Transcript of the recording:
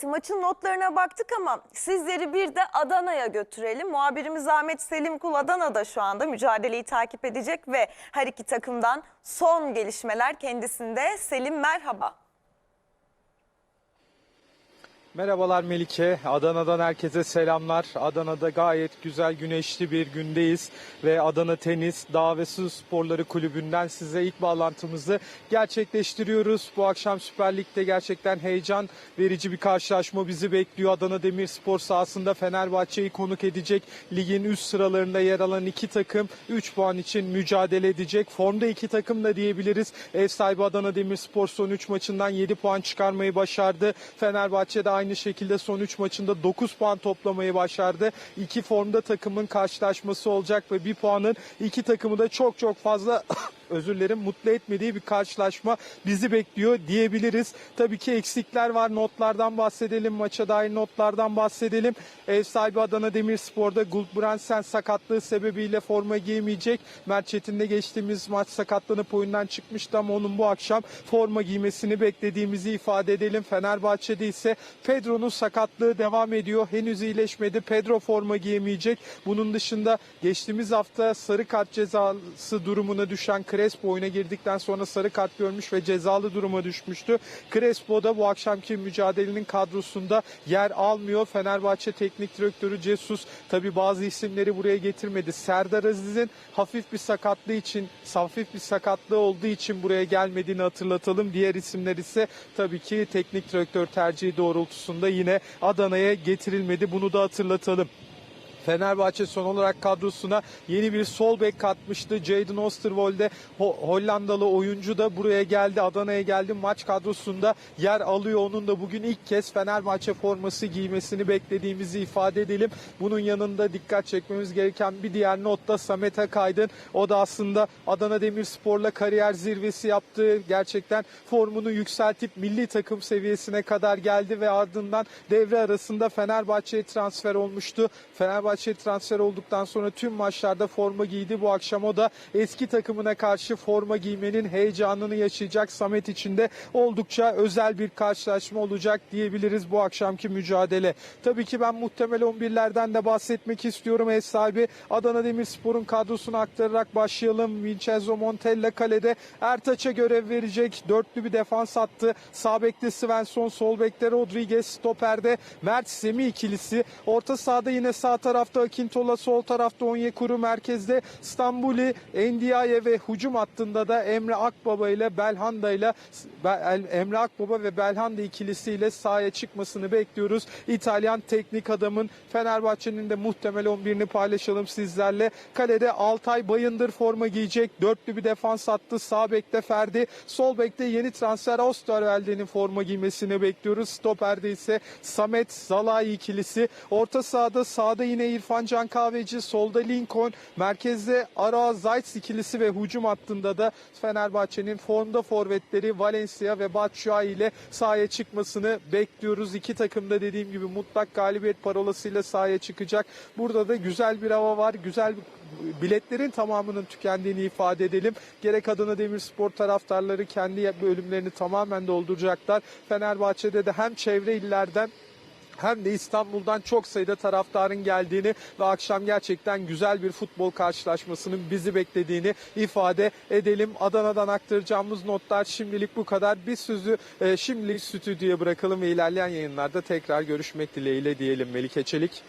Evet maçın notlarına baktık ama sizleri bir de Adana'ya götürelim. Muhabirimiz Ahmet Selim Kul Adana'da şu anda mücadeleyi takip edecek ve her iki takımdan son gelişmeler kendisinde. Selim merhaba. Merhabalar Melike. Adana'dan herkese selamlar. Adana'da gayet güzel güneşli bir gündeyiz ve Adana Tenis Dağ ve Su Sporları Kulübü'nden size ilk bağlantımızı gerçekleştiriyoruz. Bu akşam Süper Lig'de gerçekten heyecan verici bir karşılaşma bizi bekliyor. Adana Demirspor sahasında Fenerbahçe'yi konuk edecek. Ligin üst sıralarında yer alan iki takım 3 puan için mücadele edecek. Formda iki takım da diyebiliriz. Ev sahibi Adana Demirspor son 3 maçından 7 puan çıkarmayı başardı. Fenerbahçe de aynı şekilde son 3 maçında 9 puan toplamayı başardı. İki formda takımın karşılaşması olacak ve bir puanın iki takımı da çok çok fazla özür dilerim mutlu etmediği bir karşılaşma bizi bekliyor diyebiliriz. Tabii ki eksikler var. Notlardan bahsedelim. Maça dair notlardan bahsedelim. Ev sahibi Adana Demirspor'da Gulbrandsen sakatlığı sebebiyle forma giyemeyecek. Mert Çetin'de geçtiğimiz maç sakatlanıp oyundan çıkmıştı ama onun bu akşam forma giymesini beklediğimizi ifade edelim. Fenerbahçe'de ise Pedro'nun sakatlığı devam ediyor. Henüz iyileşmedi. Pedro forma giyemeyecek. Bunun dışında geçtiğimiz hafta sarı kart cezası durumuna düşen Crespo oyuna girdikten sonra sarı kart görmüş ve cezalı duruma düşmüştü. Crespo da bu akşamki mücadelenin kadrosunda yer almıyor. Fenerbahçe Teknik Direktörü Cesus tabi bazı isimleri buraya getirmedi. Serdar Aziz'in hafif bir sakatlığı için, hafif bir sakatlığı olduğu için buraya gelmediğini hatırlatalım. Diğer isimler ise tabii ki teknik direktör tercihi doğrultusunda yine Adana'ya getirilmedi. Bunu da hatırlatalım. Fenerbahçe son olarak kadrosuna yeni bir sol bek katmıştı. Jadon Osterwolde Ho- Hollandalı oyuncu da buraya geldi. Adana'ya geldi. Maç kadrosunda yer alıyor. Onun da bugün ilk kez Fenerbahçe forması giymesini beklediğimizi ifade edelim. Bunun yanında dikkat çekmemiz gereken bir diğer not da Samet Akaydın. O da aslında Adana Demirspor'la kariyer zirvesi yaptı. Gerçekten formunu yükseltip milli takım seviyesine kadar geldi ve ardından devre arasında Fenerbahçe'ye transfer olmuştu. Fenerbahçe transfer olduktan sonra tüm maçlarda forma giydi. Bu akşam o da eski takımına karşı forma giymenin heyecanını yaşayacak. Samet için de oldukça özel bir karşılaşma olacak diyebiliriz bu akşamki mücadele. Tabii ki ben muhtemel 11'lerden de bahsetmek istiyorum. Ev sahibi Adana Demirspor'un kadrosunu aktararak başlayalım. Vincenzo Montella kalede Ertaç'a görev verecek. Dörtlü bir defans attı. Sağ bekte Svensson, sol bekte Rodriguez, stoperde Mert Semih ikilisi. Orta sahada yine sağ tarafta Akintola, sol tarafta Onyekuru, merkezde İstanbul'i, Endiaye ve hücum hattında da Emre Akbaba ile Belhanda ile Emre Akbaba ve Belhanda ikilisiyle sahaya çıkmasını bekliyoruz. İtalyan teknik adamın Fenerbahçe'nin de muhtemel 11'ini paylaşalım sizlerle. Kalede Altay Bayındır forma giyecek. Dörtlü bir defans attı. Sağ bekte Ferdi. Sol bekte yeni transfer Osterwelde'nin forma giymesini bekliyoruz. Stoper'de ise Samet Zalai ikilisi. Orta sahada sağda yine İrfan Can Kahveci. Solda Lincoln. Merkezde Ara Zayt ikilisi ve hücum hattında da Fenerbahçe'nin formda forvetleri Valencia ve Batshuayi ile sahaya çıkmasını bekliyoruz. İki takım da dediğim gibi mutlak galibiyet parolasıyla sahaya çıkacak. Burada da güzel bir hava var. Güzel bir biletlerin tamamının tükendiğini ifade edelim. Gerek Adana Demirspor taraftarları kendi bölümlerini tamamen dolduracaklar. Fenerbahçe'de de hem çevre illerden hem de İstanbul'dan çok sayıda taraftarın geldiğini ve akşam gerçekten güzel bir futbol karşılaşmasının bizi beklediğini ifade edelim. Adana'dan aktaracağımız notlar şimdilik bu kadar. Bir sözü e, şimdilik stüdyoya bırakalım ve ilerleyen yayınlarda tekrar görüşmek dileğiyle diyelim Melike Çelik.